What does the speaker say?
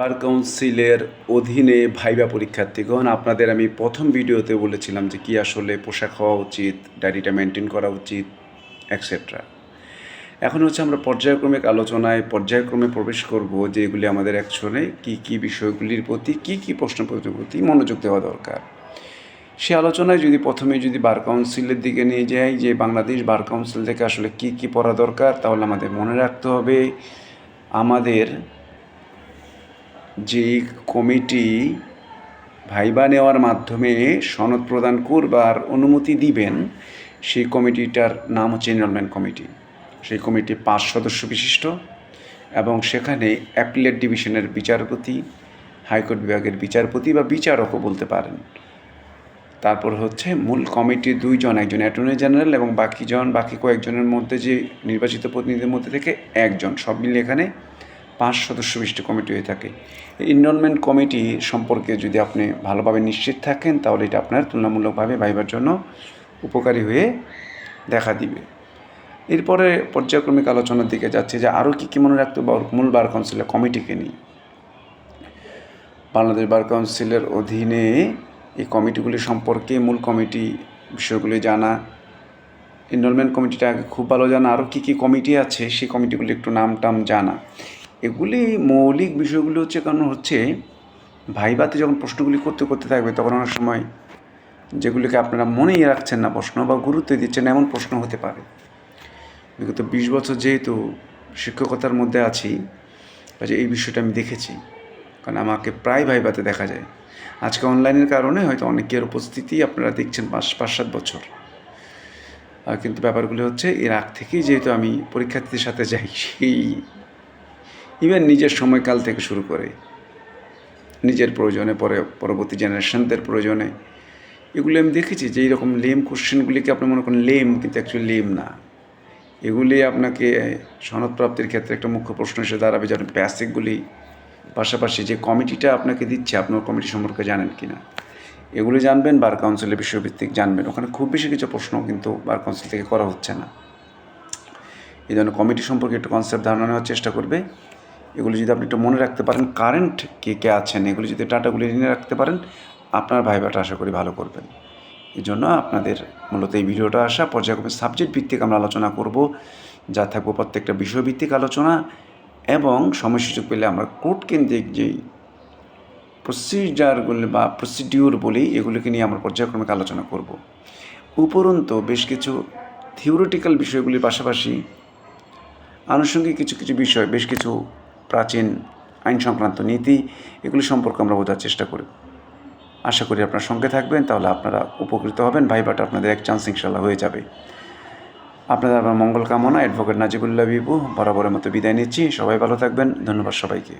বার কাউন্সিলের অধীনে ভাইবা পরীক্ষার্থীগণ আপনাদের আমি প্রথম ভিডিওতে বলেছিলাম যে কি আসলে পোশাক হওয়া উচিত ডায়েরিটা মেনটেন করা উচিত অ্যাকসেট্রা এখন হচ্ছে আমরা পর্যায়ক্রমিক আলোচনায় পর্যায়ক্রমে প্রবেশ করব যে এগুলি আমাদের অ্যাকশনে কী কী বিষয়গুলির প্রতি কী কী প্রশ্নপত্রের প্রতি মনোযোগ দেওয়া দরকার। সে আলোচনায় যদি প্রথমে যদি বার কাউন্সিলের দিকে নিয়ে যাই যে বাংলাদেশ বার কাউন্সিল থেকে আসলে কী কী পড়া দরকার, তাহলে আমাদের মনে রাখতে হবে আমাদের যে কমিটি ভাইবা নেওয়ার মাধ্যমে সনদ প্রদান করবার অনুমতি দিবেন, সেই কমিটিটার নাম হচ্ছে এনরোলমেন্ট কমিটি সেই কমিটি পাঁচ সদস্য বিশিষ্ট এবং সেখানে অ্যাপিলেট ডিভিশনের বিচারপতি, হাইকোর্ট বিভাগের বিচারপতি বা বিচারকও বলতে পারেন। তারপর হচ্ছে মূল কমিটির দুইজন, একজন অ্যাটর্নি জেনারেল এবং বাকিজন, বাকি কয়েকজনের মধ্যে যে নির্বাচিত প্রতিনিধিদের মধ্যে থেকে একজন, সব মিলিয়ে এখানে পাঁচ সদস্য বিশিষ্ট কমিটি হয়ে থাকে। এনরোলমেন্ট কমিটি সম্পর্কে যদি আপনি ভালোভাবে নিশ্চিত থাকেন, তাহলে এটা আপনার তুলনামূলকভাবে ভাইবার জন্য উপকারী হয়ে দেখা দিবে। এরপরে পর্যায়ক্রমিক আলোচনার দিকে যাচ্ছে যে আরও কী কী মনে রাখতে মূল বার কাউন্সিলের কমিটিকে নিয়ে। বাংলাদেশ বার কাউন্সিলের অধীনে এই কমিটিগুলি সম্পর্কে মূল কমিটি বিষয়গুলি জানা এনরোলমেন্ট কমিটিটা খুব ভালো জানা, আরও কী কী কমিটি আছে, সেই কমিটিগুলি একটু নাম টাম জানা। এগুলি মৌলিক বিষয়গুলি হচ্ছে কারণ হচ্ছে ভাইবাতে যখন প্রশ্নগুলি করতে করতে থাকবে তখন অনেক সময় যেগুলিকে আপনারা মনেই রাখছেন না, প্রশ্ন বা গুরুত্ব দিচ্ছেন এমন প্রশ্ন হতে পারে। বিগত বিশ বছর যেহেতু শিক্ষকতার মধ্যে আছি কাজে এই বিষয়টা আমি দেখেছি, কারণ আমাকে প্রায় ভাইবাতে দেখা যায়। আজকে অনলাইনের কারণে হয়তো অনেকের উপস্থিতি আপনারা দেখছেন পাঁচ পাঁচ, সাত বছর। কিন্তু ব্যাপারগুলি হচ্ছে এর আগ থেকেই যেহেতু আমি পরীক্ষার্থীদের সাথে যাই, সেই ইভেন নিজের সময়কাল থেকে শুরু করে, নিজের প্রয়োজনে পরে, পরবর্তী জেনারেশনদের প্রয়োজনে, এগুলি আমি দেখেছি যে এইরকম লেম কোশ্চেনগুলিকে আপনি মনে করেন লেম কিন্তু অ্যাকচুয়ালি লেম না। এগুলি আপনাকে সনদ প্রাপ্তির ক্ষেত্রে একটা মুখ্য প্রশ্ন হিসেবে দাঁড়াবে যেন বেসিকগুলি পাশাপাশি যে কমিটিটা আপনাকে দিচ্ছে আপনার কমিটি সম্পর্কে জানেন কি না এগুলি জানবেন, বার কাউন্সিলের বিষয়ভিত্তিক জানবেন। ওখানে খুব বেশি কিছু প্রশ্ন কিন্তু বার কাউন্সিল থেকে করা হচ্ছে না। এই জন্য কমিটি সম্পর্কে একটু কনসেপ্ট ধারণা নেওয়ার চেষ্টা করবে। এগুলো যদি আপনি একটু মনে রাখতে পারেন কারেন্ট কে কে আছেন, এগুলি যদি ডাটাগুলি নিয়ে রাখতে পারেন, আপনার ভাইবাটা আশা করি ভালো করবেন। এই জন্য আপনাদের মূলত এই ভিডিওটা আসা, পর্যায়ক্রমে সাবজেক্ট ভিত্তিক আমরা আলোচনা করব, যা থাকব প্রত্যেকটা বিষয়ভিত্তিক আলোচনা এবং সময় সুযোগ পেলে আমরা কোর্ট কেন্দ্রিক যেই প্রসিজারগুলি বা প্রসিডিউর বলি, এগুলিকে নিয়ে আমরা পর্যায়ক্রমিক আলোচনা করব। উপরন্তু বেশ কিছু থিওরিটিক্যাল বিষয়গুলির পাশাপাশি আনুষঙ্গিক কিছু কিছু বিষয়, বেশ কিছু প্রাচীন আইন সংক্রান্ত নীতি, এগুলি সম্পর্কে আমরা বোঝার চেষ্টা করি। আশা করি আপনার সঙ্গে থাকবেন, তাহলে আপনারা উপকৃত হবেন। ভাইবাটা আপনাদের এক চান্স ইনশাল্লাহ হয়ে যাবে। আপনাদের আমার মঙ্গল কামনা অ্যাডভোকেট নাজিবুল্লাহ বিবু, বরাবরের মতো বিদায় নিচ্ছি। সবাই ভালো থাকবেন। ধন্যবাদ সবাইকে।